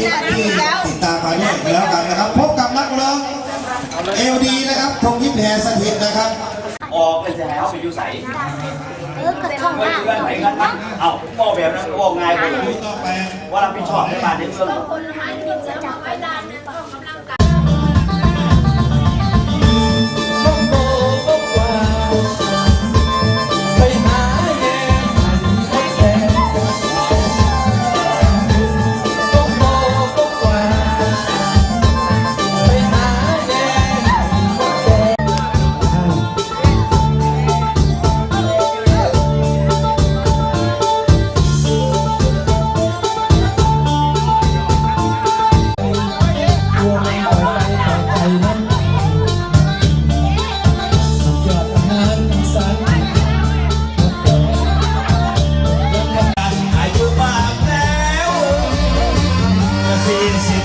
ที่ติดตาขายแม่แล้วกันนะครับ พบกับนักร้องเอลดีนะครับทงยิ้มแห่สถิตนะครับ ออกไปแล้วไปอยู่ใสเออกระท่องหน้าเพื่อนไหนกันนะเอ้าก็แบบนั้นก็ง่ายกว่าว่ารัผิดชอบในบ้านนี้เพื่อ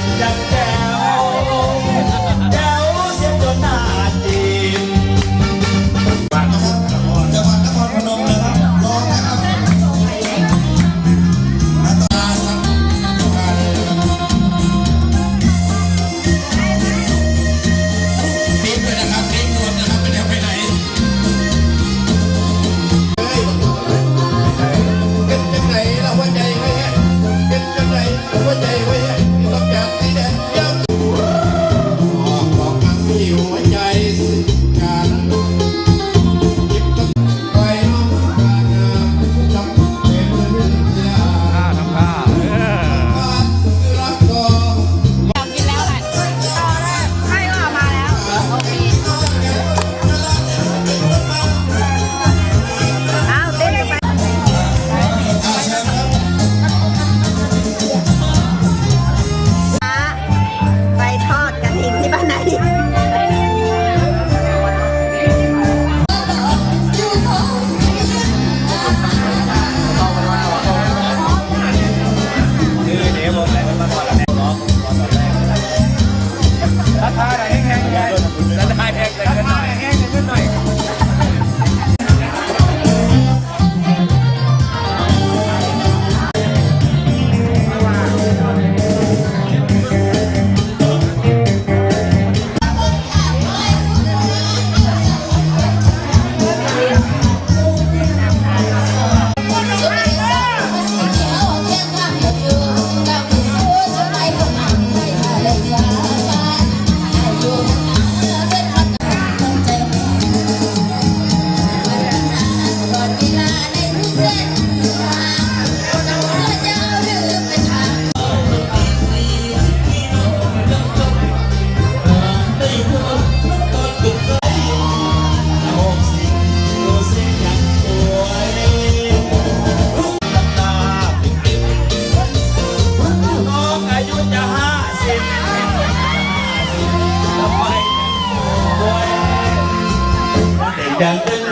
Yeah. Yeah.